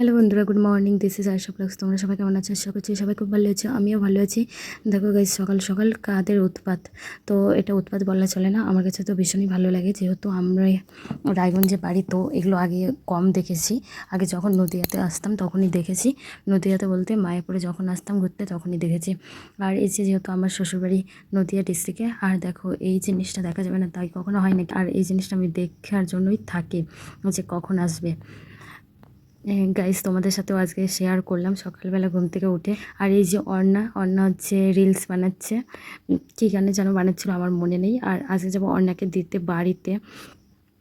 Hello বন্ধুরা, good morning this is Aisha blogs তোমরা সবাই কেমন আছো? আশা করছি সবাই খুব ভালো আছো, আমিও ভালো আছি। দেখো গাইজ সকাল সকাল কাদের উৎপাত? তো এটা উৎপাত বলা চলে না, আমার কাছে তো ভীষণই ভালো লাগে। যেহেতু আমরা রায়গঞ্জে বাড়ি, তো এগুলো আগে কম দেখেছি। আগে যখন নদীয়াতে আসতাম তখনই দেখেছি। নদীয়াতে বলতে মায়াপুরে যখন আসতাম ঘুরতে তখনই দেখেছি। আর এই যে যেহেতু আমার শ্বশুরবাড়ি নদীয়া ডিস্ট্রিক্টে আর দেখো এই জিনিসটা দেখা যাবে না, তাই কখনো হয় না আর এই জিনিসটা আমি দেখার জন্যই থাকি যে কখন আসবে। গাইস তোমাদের সাথেও আজকে শেয়ার করলাম সকালবেলা ঘুম থেকে উঠে। আর এই যে অর্ণা অর্ণা হচ্ছে রিলস বানাচ্ছে। কী গানে যেন বানাচ্ছিল আমার মনে নেই। আর আজকে যাব অর্ণাকে দিতে বাড়িতে।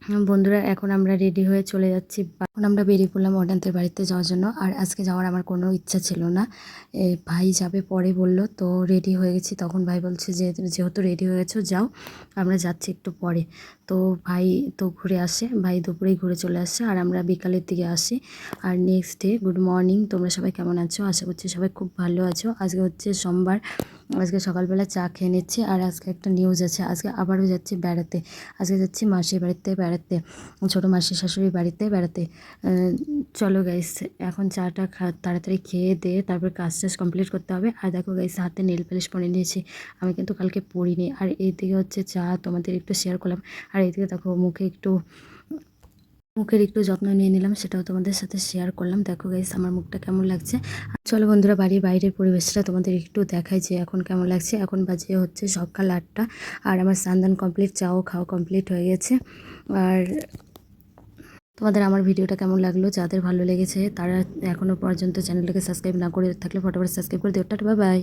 বন্ধুরা, এখন আমরা রেডি হয়ে চলে যাচ্ছি। এখন আমরা বেরিয়ে পড়লাম অর্ণাদের বাড়িতে যাওয়ার জন্য। আর আজকে যাওয়ার আমার কোনো ইচ্ছা ছিল না। ভাই যাবে পরে বলল, তো রেডি হয়ে গেছি। তখন ভাই বলছে, যে, যেহেতু রেডি হয়ে গেছো, যাও, আমরা যাচ্ছি একটু পরে। তো ভাই তো ঘুরে আসে, ভাই দুপুরেই ঘুরে চলে আসে, আর আমরা বিকালের দিকে আসি। আর নেক্সট ডে গুড মর্নিং তোমরা সবাই কেমন আছো? আশা করছি সবাই খুব ভালো আছো। আজকে হচ্ছে সোমবার আজকে সকালবেলা চা খেয়ে নিচ্ছি আর আজকে একটা নিউজ আছে। আজকে আবারও যাচ্ছি বেড়াতে। আজকে যাচ্ছি মাসির বাড়িতে বেড়াতে, ছোটো মাসির শাশুড়ির বাড়িতে বেড়াতে। চলো গাইস এখন চাটা তাড়াতাড়ি খেয়ে দিয়ে তারপর কাজ টাজ কমপ্লিট করতে হবে। আর দেখো গাইস হাতে নেল পালিশ পরে নিয়েছি। আমি কিন্তু কালকে পরিনি। আর এইদিকে হচ্ছে চা তোমাদের একটু শেয়ার করলাম। আর এইদিকে দেখো মুখে একটু মুখের একটু যত্ন নিয়ে নিলাম, সেটাও তোমাদের সাথে শেয়ার করলাম। দেখো গাইস আমার মুখটা কেমন লাগছে? আর চলো বন্ধুরা, বাড়ির বাইরের পরিবেশটা তোমাদের একটু দেখাই যে এখন কেমন লাগছে। এখন বাজে হচ্ছে সকাল আটটা, আর আমার স্নান কমপ্লিট চাও খাওয়া কমপ্লিট হয়ে গেছে। আর তোমাদের আমার ভিডিওটা কেমন লাগল, যাদের ভালো লেগেছে, তারা এখনও পর্যন্ত চ্যানেলটাকে সাবস্ক্রাইব না করে থাকলে ফটোফট সাবস্ক্রাইব করে দিও। Tata bye